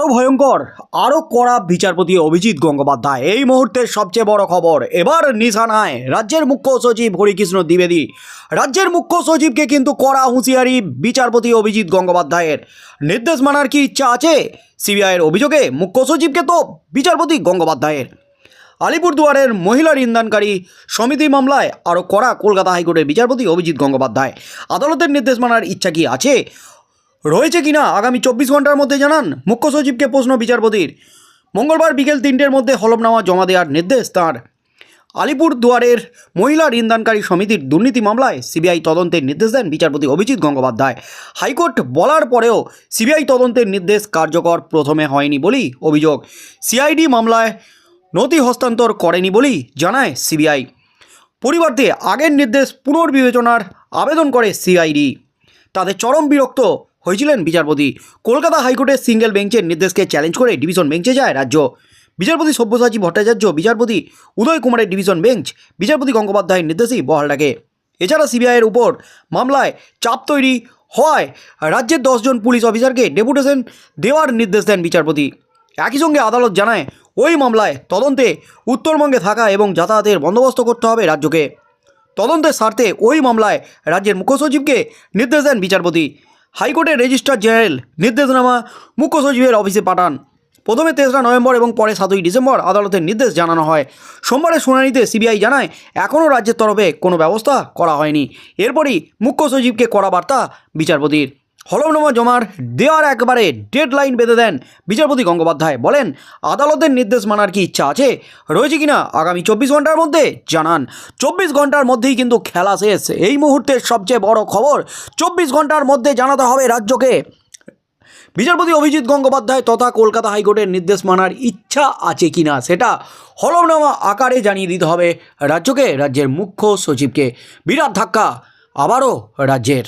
ভয়ঙ্কর আরও কড়া বিচারপতি অভিজিৎ গঙ্গোপাধ্যায়। এই মুহূর্তের সবচেয়ে বড় খবর, এবার নিশানায় রাজ্যের মুখ্য সচিব হরিকৃষ্ণ দ্বিবেদী। রাজ্যের মুখ্য সচিবকে কিন্তু কড়া হুঁশিয়ারি বিচারপতি অভিজিৎ গঙ্গোপাধ্যায়ের। নির্দেশ মানার কি ইচ্ছা আছে? সিবিআইয়ের অভিযোগে মুখ্য সচিবকে তো বিচারপতি গঙ্গোপাধ্যায়ের। আলিপুরদুয়ারের মহিলা ঋণদানকারী সমিতি মামলায় আরও কড়া কলকাতা হাইকোর্টের বিচারপতি অভিজিৎ গঙ্গোপাধ্যায়। আদালতের নির্দেশ মানার ইচ্ছা কি আছে? রয়েছে কিনা আগামী চব্বিশ ঘণ্টার মধ্যে জানান মুখ্য সচিবকে প্রশ্ন বিচারপতির। মঙ্গলবার বিকেল তিনটের মধ্যে হলফনামা জমা দেওয়ার নির্দেশ তাঁর। আলিপুর দুয়ারের মহিলা ঋণদানকারী সমিতির দুর্নীতি মামলায় সিবিআই তদন্তের নির্দেশ দেন বিচারপতি অভিজিৎ গঙ্গোপাধ্যায়। হাইকোর্ট বলার পরেও সিবিআই তদন্তের নির্দেশ কার্যকর প্রথমে হয়নি বলেই অভিযোগ। সিআইডি মামলায় নথি হস্তান্তর করেনি বলেই জানায় সিবিআই। পরিবর্তে আগের নির্দেশ পুনর্বিবেচনার আবেদন করে সিআইডি। তাদের চরম বিরক্ত হয়েছিলেন বিচারপতি। কলকাতা হাইকোর্টের সিঙ্গেল বেঞ্চের নির্দেশকে চ্যালেঞ্জ করে ডিভিশন বেঞ্চে যায় রাজ্য। বিচারপতি সব্যসাচী ভট্টাচার্য, বিচারপতি উদয় কুমারের ডিভিশন বেঞ্চ, বিচারপতি গঙ্গোপাধ্যায়ের নির্দেশেই বহাল রাখে। এছাড়া সিবিআইয়ের উপর মামলায় চাপ তৈরি হওয়ায় রাজ্যের দশজন পুলিশ অফিসারকে ডেপুটেশন দেওয়ার নির্দেশ দেন বিচারপতি। একই সঙ্গে আদালত জানায়, ওই মামলায় তদন্তে উত্তরবঙ্গে থাকা এবং যাতায়াতের বন্দোবস্ত করতে হবে রাজ্যকে। তদন্তের স্বার্থে ওই মামলায় রাজ্যের মুখ্য সচিবকে নির্দেশ দেন বিচারপতি। হাইকোর্টের রেজিস্ট্রার জেনারেল নির্দেশনামা মুখ্য সচিবের অফিসে পাঠান। প্রথমে তেসরা নভেম্বর এবং পরে সাতই ডিসেম্বর আদালতের নির্দেশ জানানো হয়। সোমবারের শুনানিতে সিবিআই জানায়, এখনও রাজ্যের তরফে কোনো ব্যবস্থা করা হয়নি। এরপরই মুখ্য সচিবকে করা বার্তা বিচারপতির। হলফনামা জমার দেওয়ার একবারে ডেড লাইন বেঁধে দেন বিচারপতি গঙ্গোপাধ্যায়। বলেন, আদালতের নির্দেশ মানার কি ইচ্ছা আছে? রয়েছে কিনা আগামী চব্বিশ ঘণ্টার মধ্যে? জানান। চব্বিশ ঘণ্টার মধ্যেই কিন্তু খেলা শেষ। এই মুহূর্তের সবচেয়ে বড় খবর, চব্বিশ ঘণ্টার মধ্যে জানাতে হবে রাজ্যকে। বিচারপতি অভিজিৎ গঙ্গোপাধ্যায় তথা কলকাতা হাইকোর্টের নির্দেশ মানার ইচ্ছা আছে কি না সেটা হলফনামা আকারে জানিয়ে দিতে হবে রাজ্যকে, রাজ্যের মুখ্য সচিবকে। বিরাট ধাক্কা, আবারও রাজ্যের।